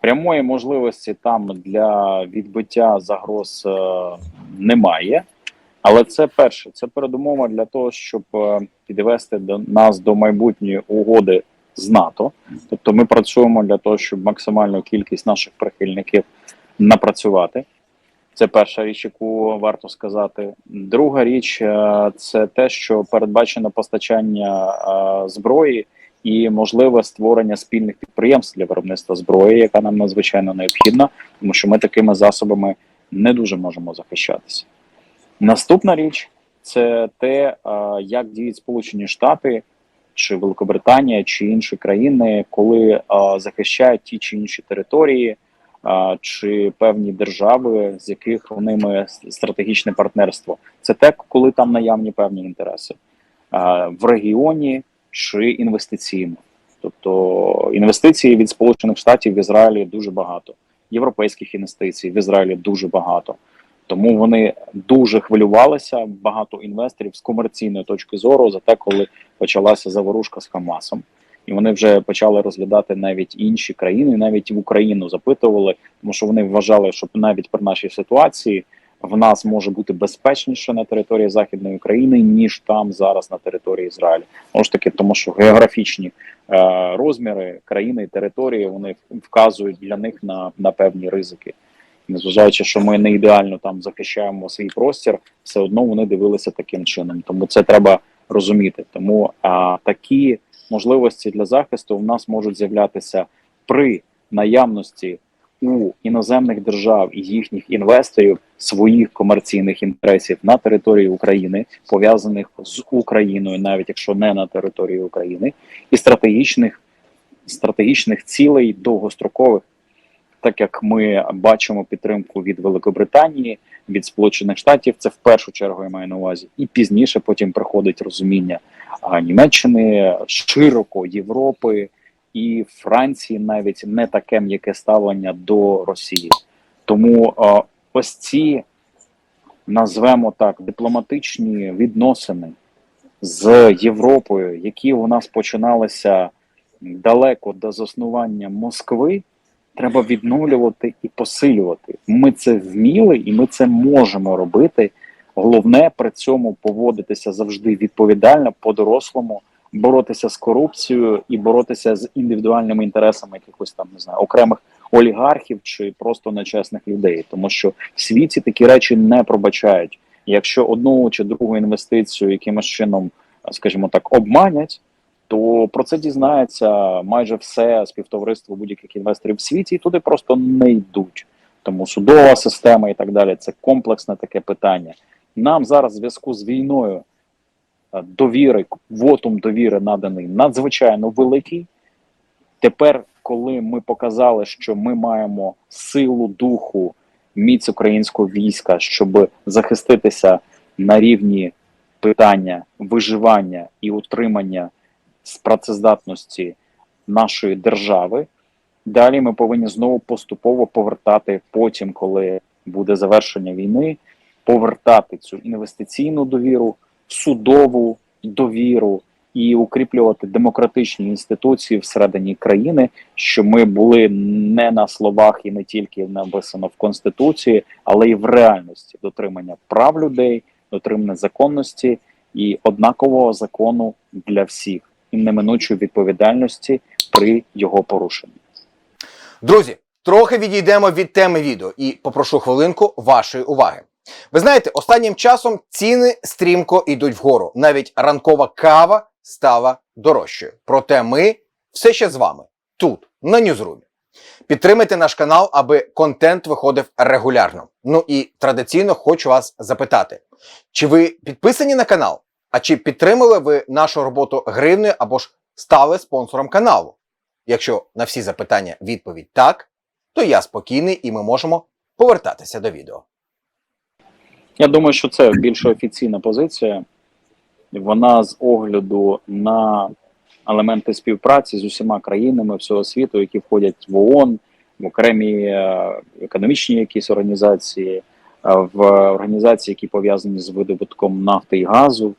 Прямої можливості там для відбиття загроз е, немає. Але це перше, це передумова для того, щоб е, підвести до нас до майбутньої угоди з НАТО. Тобто ми працюємо для того, щоб максимальну кількість наших прихильників напрацювати. Це перша річ, яку варто сказати. Друга річ е, це те, що передбачено постачання зброї і можливе створення спільних підприємств для виробництва зброї, яка нам надзвичайно необхідна, тому що ми такими засобами не дуже можемо захищатися. Наступна річ це те, як діють Сполучені Штати чи Великобританія чи інші країни, коли захищають ті чи інші території чи певні держави, з яких вони мають стратегічне партнерство. Це те, коли там наявні певні інтереси в регіоні чи інвестиційно. Тобто інвестиції від Сполучених Штатів в Ізраїлі дуже багато, європейських інвестицій в Ізраїлі дуже багато. Тому вони дуже хвилювалися багато інвесторів з комерційної точки зору за те, коли почалася заворушка з Хамасом і вони вже почали розглядати навіть інші країни, навіть в Україну запитували, тому що вони вважали, що навіть при нашій ситуації в нас може бути безпечніше на території західної України ніж там зараз на території Ізраїлю. Може ж таки, тому що географічні е, розміри країни і території вони вказують для них на, на певні ризики. Незважаючи, що ми не ідеально там захищаємо свій простір, все одно вони дивилися таким чином. Тому це треба розуміти. Тому а, такі можливості для захисту в нас можуть з'являтися при наявності у іноземних держав і їхніх інвесторів своїх комерційних інтересів на території України, пов'язаних з Україною, навіть якщо не на території України, і стратегічних стратегічних цілей довгострокових. Так як ми бачимо підтримку від Великобританії, від Сполучених Штатів, це в першу чергу я маю на увазі, і пізніше потім приходить розуміння Німеччини, широко Європи і Франції, навіть не таке м'яке ставлення до Росії. Тому а, ось ці назвемо так дипломатичні відносини з Європою, які у нас починалися далеко до заснування Москви треба відновлювати і посилювати. Ми це вміли і ми це можемо робити. Головне при цьому поводитися завжди відповідально, по-дорослому, боротися з корупцією і боротися з індивідуальними інтересами якихось там не знаю окремих олігархів чи просто нечесних людей, тому що в світі такі речі не пробачають. Якщо одну чи другу інвестицію якимось чином, скажімо так, обманять то про це дізнається майже все співтовариство будь-яких інвесторів в світі, і туди просто не йдуть. Тому судова система і так далі це комплексне таке питання. Нам зараз в зв'язку з війною довіри, вотум довіри наданий надзвичайно великий. Тепер, коли ми показали, що ми маємо силу духу, міць українського війська, щоб захиститися на рівні питання виживання і утримання з працездатності нашої держави. Далі ми повинні знову поступово повертати потім, коли буде завершення війни, повертати цю інвестиційну довіру, судову довіру і укріплювати демократичні інституції всередині країни, що ми були не на словах і не тільки написано в конституції, але й в реальності дотримання прав людей, дотримання законності і однакового закону для всіх і неминучої відповідальності при його порушенні. Друзі, трохи відійдемо від теми відео і попрошу хвилинку вашої уваги. Ви знаєте, останнім часом ціни стрімко йдуть вгору. Навіть ранкова кава стала дорожчою. Проте ми все ще з вами тут, на Ньюзрумі. Підтримайте наш канал, аби контент виходив регулярно. Ну і традиційно хочу вас запитати: чи ви підписані на канал? А чи підтримали ви нашу роботу гривнею або ж стали спонсором каналу? Якщо на всі запитання відповідь так, то я спокійний і ми можемо повертатися до відео. Я думаю, що це більш офіційна позиція. Вона з огляду на елементи співпраці з усіма країнами всього світу, які входять в ООН, в окремі е, економічні якісь організації, е, в організації, які пов'язані з видобутком нафти і газу.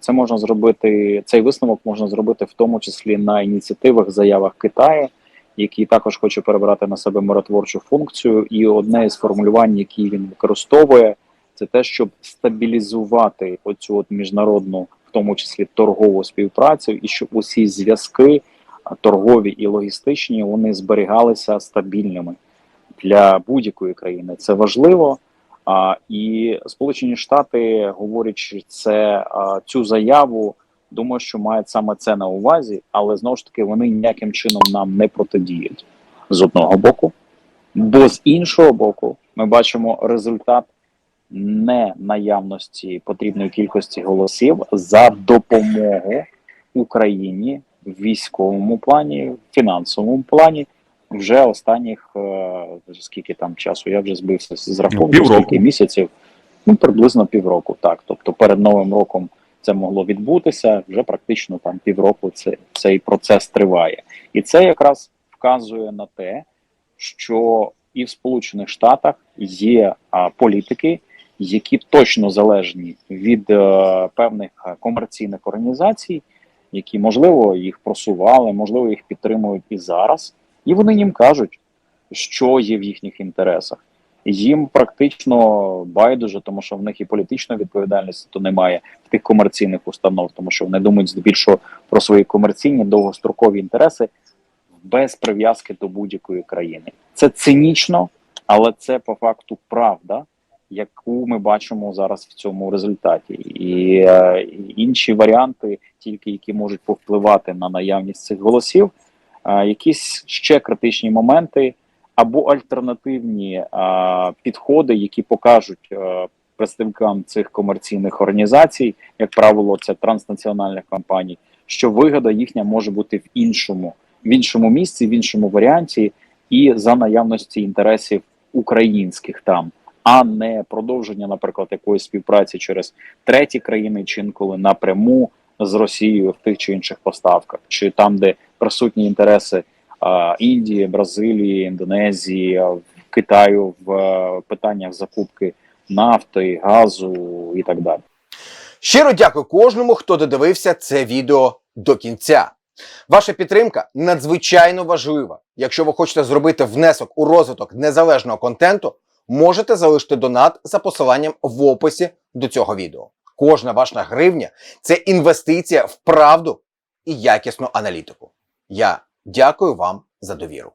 Це можна зробити. Цей висновок можна зробити в тому числі на ініціативах, заявах Китаю який також хоче перебрати на себе миротворчу функцію. І одне із формулювань, які він використовує, це те, щоб стабілізувати оцю от міжнародну, в тому числі торгову співпрацю, і щоб усі зв'язки торгові і логістичні вони зберігалися стабільними для будь-якої країни. Це важливо. А, і Сполучені Штати, говорячи це а, цю заяву, думаю, що мають саме це на увазі, але знову ж таки вони ніяким чином нам не протидіють з одного боку, бо з іншого боку, ми бачимо результат не наявності потрібної кількості голосів за допомогу Україні в військовому плані, в фінансовому плані. Вже останніх е, скільки там часу, я вже збився з рахунку, скільки місяців, ну приблизно півроку. Так, тобто перед новим роком це могло відбутися. Вже практично там півроку це, цей процес триває, і це якраз вказує на те, що і в Сполучених Штатах є а, політики, які точно залежні від е, певних комерційних організацій, які можливо їх просували, можливо, їх підтримують і зараз, і вони їм кажуть, що є в їхніх інтересах. Їм практично байдуже, тому що в них і політичної відповідальності то немає в тих комерційних установ, тому що вони думають здебільшого про свої комерційні довгострокові інтереси без прив'язки до будь-якої країни. Це цинічно, але це по факту правда, яку ми бачимо зараз в цьому результаті. І е, інші варіанти, тільки які можуть повпливати на наявність цих голосів, е, якісь ще критичні моменти або альтернативні е, підходи, які покажуть представникам цих комерційних організацій, як правило, це транснаціональних компаній, що вигода їхня може бути в іншому, в іншому місці, в іншому варіанті, і за наявності інтересів українських там, а не продовження, наприклад, якоїсь співпраці через треті країни, чи інколи напряму з Росією в тих чи інших поставках, чи там, де присутні інтереси а, Індії, Бразилії, Індонезії, Китаю в е, питаннях закупки нафти, газу і так далі. Щиро дякую кожному, хто додивився це відео до кінця. Ваша підтримка надзвичайно важлива. Якщо ви хочете зробити внесок у розвиток незалежного контенту, можете залишити донат за посиланням в описі до цього відео. Кожна ваша гривня це інвестиція в правду і якісну аналітику. Я дякую вам за довіру.